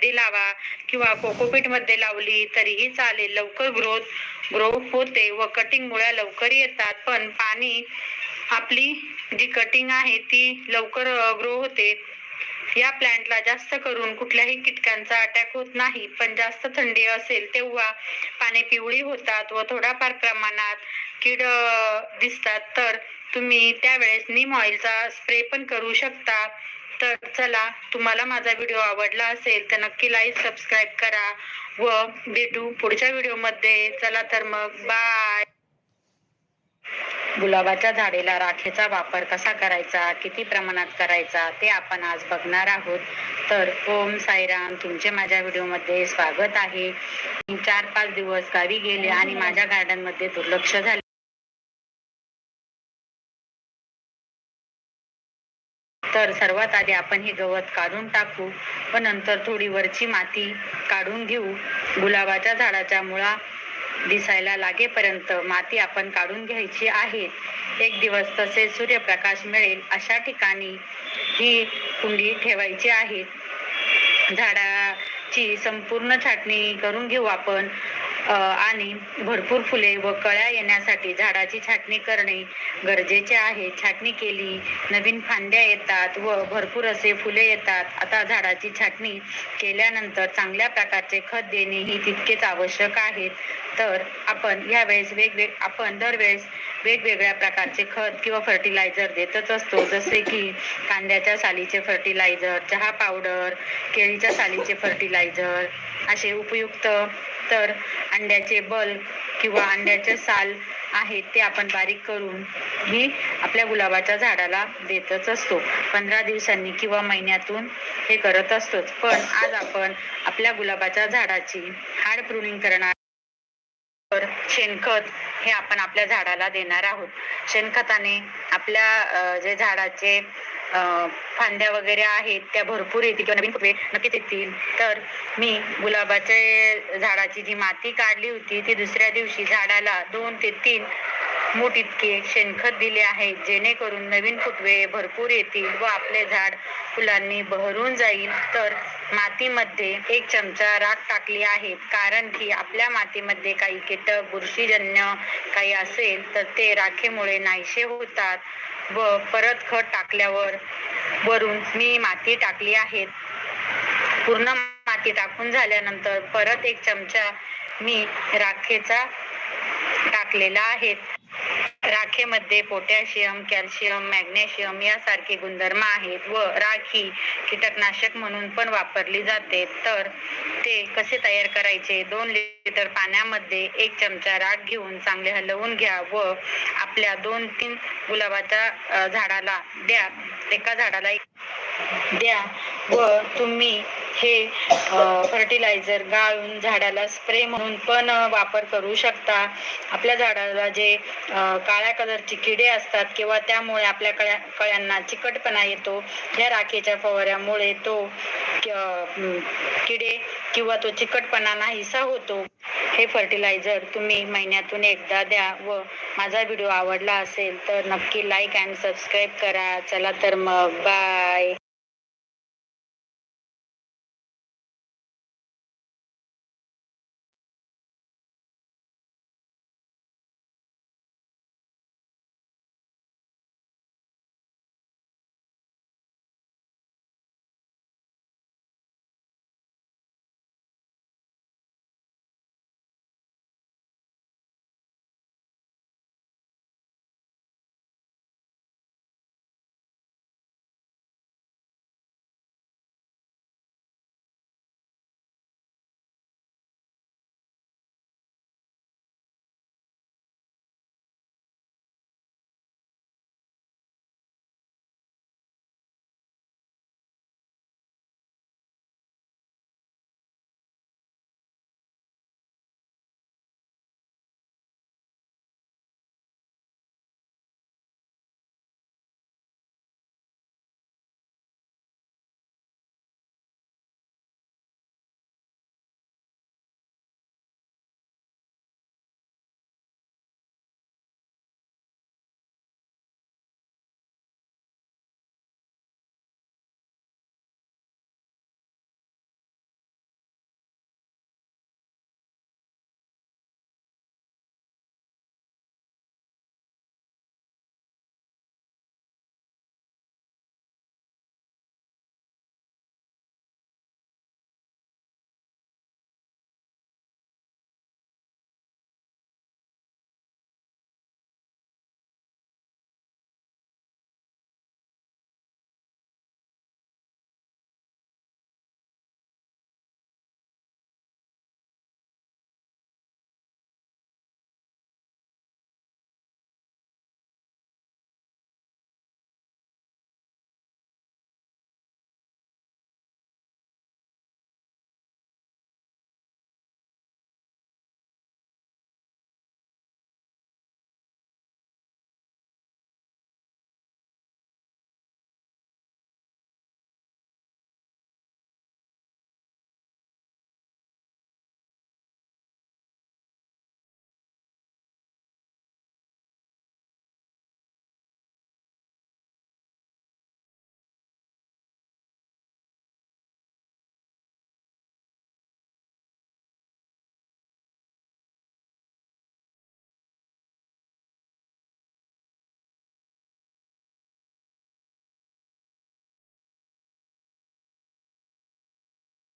मध्ये लावा किंवा कोकोपीटमध्ये लावली तरीही चालेल. लवकर ग्रोथ ग्रो होते व कटिंग मुळ्या लवकर येतात. पण पाणी आपली जी कटिंग आहे ती लवकर ग्रो होते. या प्लांटला जास्त करून कुठल्याही कीटकांचा अटॅक होत नाही. पण जास्त थंडी असेल तेव्हा पाने पिवळी होतात व थोड्याफार प्रमाणात कीड दिसतात. तर तुम्ही त्यावेळेस नीम ऑइलचा स्प्रे पण करू शकता. तर चला तुम्हाला माझा व्हिडिओ आवडला असेल तर नक्की लाईक सबस्क्राईब करा व भेटू पुढच्या व्हिडिओमध्ये चला तर मग बाय गुलाबाच्या झाडेला राखेचा वापर कसा करायचा किती प्रमाणात करायचा ते आपण आज बघणार आहोत. तर ओम साईराम तुमचे माझ्या व्हिडिओमध्ये स्वागत आहे. चार पाच दिवस गावी गेले आणि माझ्या गार्डनमध्ये दुर्लक्ष झाले. तर सर्वात आधी आपण हे गवत काढून टाकू व नंतर थोडी वरची माती काढून घेऊ. गुलाबाच्या झाडाच्या मुळा दिसायला लागेपर्यंत माती आपण काढून घ्यायची आहे. एक दिवस तसे सूर्यप्रकाश मिळेल अशा ठिकाणी ही कुंडी ठेवायची आहे. झाडाची संपूर्ण छाटणी करून घेऊ आपण. आणि भरपूर फुले व कळ्या येण्यासाठी झाडाची छाटणी करणे गरजेचे आहे. छाटणी केली नवीन फांद्या येतात व भरपूर असे फुले येतात. आता झाडाची छाटणी केल्यानंतर चांगल्या प्रकारचे खत देणे ही तितकेच आवश्यक आहे. तर आपण यावेळेस वेगवेग आपण दरवेळेस वेगवेगळ्या प्रकारचे खत किंवा फर्टिलायझर देतच असतो. जसे की कांद्याच्या सालीचे फर्टिलायझर चहा पावडर केळीच्या सालीचे फर्टिलायझर असे उपयुक्त तर अंड्याचे बल्क किंवा अंड्याचे साल आहेत ते आपण बारीक करून ही आपल्या गुलाबाच्या झाडाला देतच असतो. पंधरा दिवसांनी किंवा महिन्यातून हे करत असतोच. पण आज आपण आपल्या गुलाबाच्या झाडाची हाड प्रुनिंग करणार तर शेणखत हे आपण आपल्या झाडाला देणार आहोत. शेणखताने आपल्या जे झाडाचे फांद्या वगैरे आहेत त्या भरपूर येतील किंवा नवीन फुटवे नक्कीच येतील. तर मी गुलाबाच्या झाडाची जी माती काढली होती ती दुसऱ्या दिवशी झाडाला दोन ते तीन मूठ इतके शेणखत दिले आहे जेणेकरून नवीन फुटवे भरपूर येतील व आपले झाड फुलांनी बहरून जाईल. तर मातीमध्ये एक चमचा राख टाकली आहे कारण की आपल्या मातीमध्ये काही कीटक बुरशीजन्य काही असेल तर ते राखेमुळे नाहीसे होतात. व परत खत टाकल्यावर वरून मी माती टाकली आहे. पूर्ण माती टाकून झाल्यानंतर परत एक चमचा मी राखेचा टाकलेला आहे. राखेमध्ये पोटॅशियम कॅल्शियम मॅग्नेशियम यासारखे गुणधर्म आहेत व राखी कीटकनाशक म्हणून पण वापरली जाते. तर ते कसे तयार करायचे? दोन लिटर पाण्यामध्ये एक चमचा राख घेऊन चांगले हलवून घ्या व आपल्या दोन तीन गुलाबाच्या झाडाला द्या. एका झाडाला एक द्या व तुम्ही हे फर्टिलायझर गाळून झाडाला स्प्रे म्हणून पण वापर करू शकता. आपल्या झाडाला जे काळ्या कलरची किडे असतात किंवा त्यामुळे आपल्या कळ्या कळ्यांना चिकटपणा येतो या राखेच्या फवाऱ्यामुळे तो किडे किंवा तो चिकटपणा नाहीसा होतो. हे फर्टिलायझर तुम्ही महिन्यातून एकदा द्या व माझा व्हिडिओ आवडला असेल तर नक्की लाईक अँड सबस्क्राईब करा. चला तर मग बाय